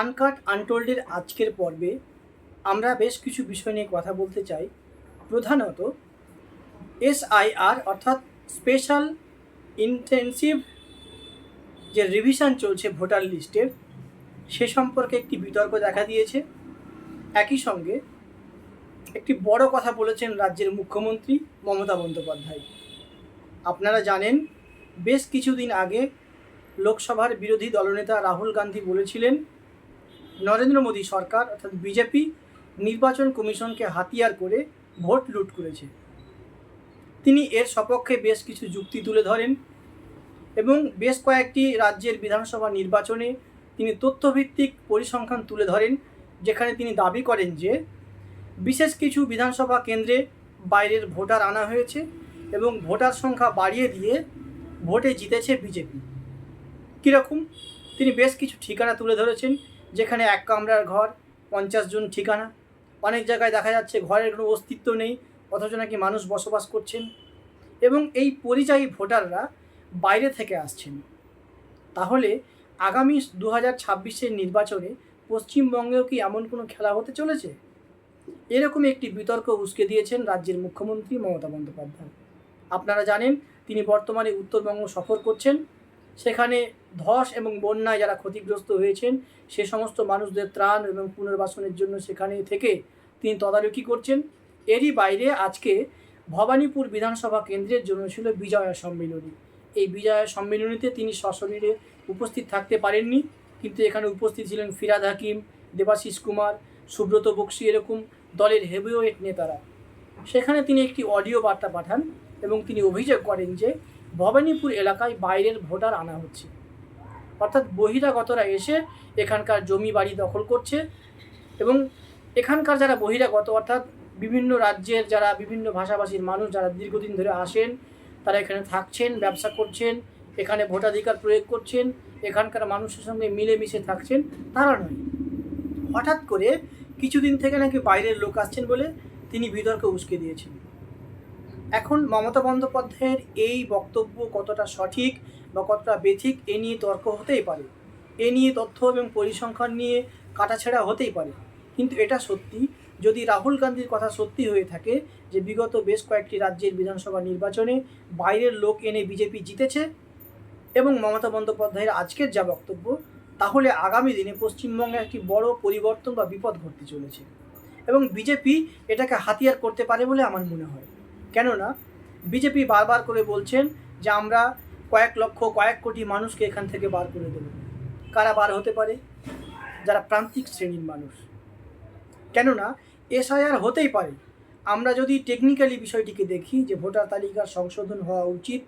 Uncut আনটোল্ডের আজকের পর্বে আমরা বেশ কিছু বিষয় নিয়ে কথা বলতে চাই। প্রধানত এসআইআর অর্থাৎ স্পেশাল ইন্টেন্সিভ যে রিভিশন চলছে ভোটার লিস্টের সে সম্পর্কে একটি বিতর্ক দেখা দিয়েছে। একই সঙ্গে একটি বড় কথা বলেছেন রাজ্যের মুখ্যমন্ত্রী মমতা বন্দ্যোপাধ্যায়। আপনারা জানেন, বেশ কিছুদিন আগে লোকসভার বিরোধী দলনেতা রাহুল গান্ধী বলেছিলেন নরেন্দ্র মোদী সরকার অর্থাৎ বিজেপি নির্বাচন কমিশনকে হাতিয়ার করে ভোট লুট করেছে। তিনি এর সপক্ষে বেশ কিছু যুক্তি তুলে ধরেন এবং বেশ কয়েকটি রাজ্যের বিধানসভা নির্বাচনে তিনি তথ্যভিত্তিক পরিসংখ্যান তুলে ধরেন, যেখানে তিনি দাবি করেন যে বিশেষ কিছু বিধানসভা কেন্দ্রে বাইরের ভোটার আনা হয়েছে এবং ভোটার সংখ্যা বাড়িয়ে দিয়ে ভোটে জিতেছে বিজেপি। কীরকম? তিনি বেশ কিছু ঠিকানা তুলে ধরেছেন যেখানে এক কামরার ঘর, পঞ্চাশ জন ঠিকানা। অনেক জায়গায় দেখা যাচ্ছে ঘরের কোনো অস্তিত্ব নেই, অথচ নাকি মানুষ বসবাস করছেন। এবং এই পরিযায়ী ভোটাররা বাইরে থেকে আসছেন। তাহলে আগামী দু হাজার ছাব্বিশের নির্বাচনে পশ্চিমবঙ্গেও কি এমন কোনো খেলা হতে চলেছে? এরকম একটি বিতর্ক উস্কে দিয়েছেন রাজ্যের মুখ্যমন্ত্রী মমতা বন্দ্যোপাধ্যায়। আপনারা জানেন, তিনি বর্তমানে উত্তরবঙ্গ সফর করছেন। সেখানে ধস এবং বন্যায় যারা ক্ষতিগ্রস্ত হয়েছেন, সে সমস্ত মানুষদের ত্রাণ এবং পুনর্বাসনের জন্য সেখানে থেকে তিনি তদারকি করছেন। এরই বাইরে আজকে ভবানীপুর বিধানসভা কেন্দ্রের জন্য ছিল বিজয়া সম্মিলনী। এই বিজয়া সম্মিলনীতে তিনি সশরীরে উপস্থিত থাকতে পারেননি, কিন্তু এখানে উপস্থিত ছিলেন ফিরাদ হাকিম, দেবাশিস কুমার, সুব্রত বক্সি এরকম দলের হেভিওয়েট নেতারা। সেখানে তিনি একটি অডিও বার্তা পাঠান এবং তিনি অভিযোগ করেন যে ভবানীপুর এলাকায় বাইরের ভোটার আনা হচ্ছে। অর্থাৎ বহিরাগতরা এসে এখানকার জমি বাড়ি দখল করছে এবং এখানকার যারা বহিরাগত, অর্থাৎ বিভিন্ন রাজ্যের যারা বিভিন্ন ভাষাভাষীর মানুষ যারা দীর্ঘদিন ধরে আসেন, তারা এখানে থাকছেন, ব্যবসা করছেন, এখানে ভোটাধিকার প্রয়োগ করছেন, এখানকার মানুষের সঙ্গে মিলেমিশে থাকছেন, তারা নয়। হঠাৎ করে কিছুদিন থেকে নাকি বাইরের লোক আসছেন বলে তিনি বিতর্ক উস্কে দিয়েছেন। এখন মমতা বন্দ্যোপাধ্যায়ের এই বক্তব্য কতটা সঠিক বা কতটা বেঠিক এ নিয়ে তর্ক হতেই পারে। এ নিয়ে তথ্য এবং পরিসংখ্যান নিয়ে কাটাছেড়া হতেই পারে। কিন্তু এটা সত্যি? যদি রাহুল গান্ধীর কথা সত্যি হয়ে থাকে যে বিগত বেশ কয়েকটি রাজ্যের বিধানসভা নির্বাচনে বাইরের লোক এনে বিজেপি জিতেছে এবং মমতা বন্দ্যোপাধ্যায়ের আজকের যা বক্তব্য, তাহলে আগামী দিনে পশ্চিমবঙ্গে একটি বড় পরিবর্তন বা বিপদ ঘটতে চলেছে। এবং বিজেপি এটাকে হাতিয়ার করতে পারে বলে আমার মনে হয়। কেননা বিজেপি বারবার করে বলছেন যে আমরা কয়েক লক্ষ, কয়েক কোটি মানুষকে এখান থেকে বার করে দেব। কারা বার হতে পারে? যারা প্রান্তিক শ্রেণির মানুষ। কেননা এসআইআর হতেই পারে। আমরা যদি টেকনিক্যালি বিষয়টিকে দেখি যে ভোটার তালিকার সংশোধন হওয়া উচিত,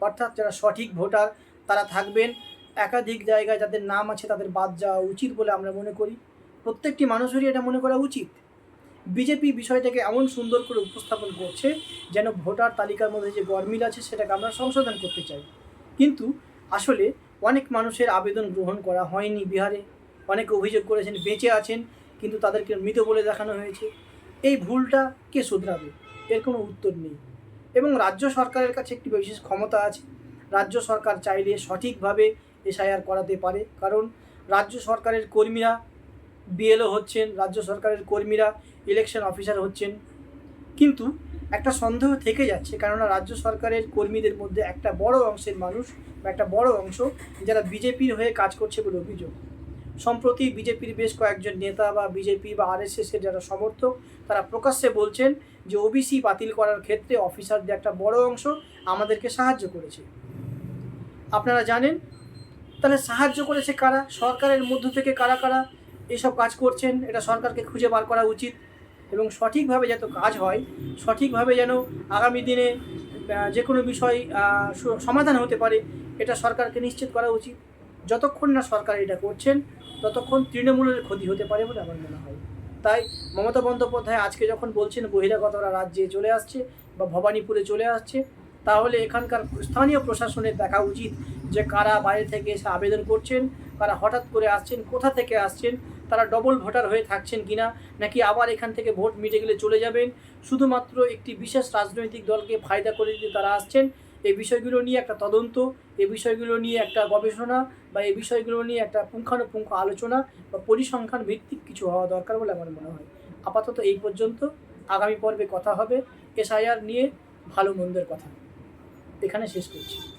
অর্থাৎ যারা সঠিক ভোটার, তারা থাকবেন একাধিক জায়গায়, যাদের নাম আছে তাদের বাদ যাওয়া উচিত বলে আমরা মনে করি। প্রত্যেকটি মানুষেরই এটা মনে করা উচিত। বিজেপি বিষয়টাকে এমন সুন্দর করে উপস্থাপন করছে যেন ভোটার তালিকার মধ্যে যে গরমিল আছে সেটাকে আমরা সংশোধন করতে চাই। কিন্তু আসলে অনেক মানুষের আবেদন গ্রহণ করা হয়নি বিহারে। অনেকে অভিযোগ করেছেন বেঁচে আছেন, কিন্তু তাদেরকে মৃত বলে দেখানো হয়েছে। এই ভুলটা কে শুধরাবে? এর কোনো উত্তর নেই। এবং রাজ্য সরকারের কাছে একটি বিশেষ ক্ষমতা আছে। রাজ্য সরকার চাইলে সঠিকভাবে এসআইআর করাতে পারে। কারণ রাজ্য সরকারের কর্মীরা বিএলও হচ্ছেন, রাজ্য সরকারের কর্মীরা ইলেকশন অফিসার হচ্ছেন। কিন্তু একটা সন্দেহ থেকে যাচ্ছে, কেননা রাজ্য সরকারের কর্মীদের মধ্যে একটা বড় অংশের মানুষ বা একটা বড় অংশ যারা বিজেপির হয়ে কাজ করছে বলে অভিযোগ। সম্প্রতি বিজেপির বেশ কয়েকজন নেতা বা বিজেপি বা আরএসএসের যারা সমর্থক, তারা প্রকাশ্যে বলছেন যে ওবিসি বাতিল করার ক্ষেত্রে অফিসারদের একটা বড় অংশ আমাদেরকে সাহায্য করেছে। আপনারা জানেন? তাহলে সাহায্য করেছে কারা? সরকারের মধ্য থেকে কারা কারা? এসব কাজ করছেন, এটা সরকারকে খুঁজে বার করা উচিত এবং সঠিকভাবে যাতে কাজ হয়, সঠিকভাবে যেন আগামী দিনে যে কোনো বিষয় সমাধান হতে পারে, এটা সরকারকে নিশ্চিত করা উচিত। যতক্ষণ না সরকার এটা করছেন, ততক্ষণ তৃণমূলের ক্ষতি হতে পারে বলে আমার মনে হয়। তাই মমতা বন্দ্যোপাধ্যায় আজকে যখন বলছেন বহিরাগতরা রাজ্যে চলে আসছে বা ভবানীপুরে চলে আসছে, তাহলে এখানকার স্থানীয় প্রশাসনের দেখা উচিত যে কারা বাইরে থেকে এসে আবেদন করছেন, কারা হঠাৎ করে আসছেন, কোথা থেকে আসছেন তারা ডবল ভোটার হয়ে থাকছেন কিনা, নাকি আবার এখান থেকে ভোট মিটে গেলে চলে যাবেন? শুধুমাত্র একটি বিশেষ রাজনৈতিক দলকে ফায়দা করে দিতে তারা আসছেন। এই বিষয়গুলো নিয়ে একটা তদন্ত, এই বিষয়গুলো নিয়ে একটা গবেষণা, বা এই বিষয়গুলো নিয়ে একটা পুঙ্খানুপুঙ্খ আলোচনা, বা পরিসংখ্যান ভিত্তিক কিছু হওয়া দরকার বলে আমার মনে হয়। আপাতত এই পর্যন্ত। আগামী পর্বে কথা হবে। এসআইআর নিয়ে ভালো মন্দের কথা। এখানে শেষ করছি।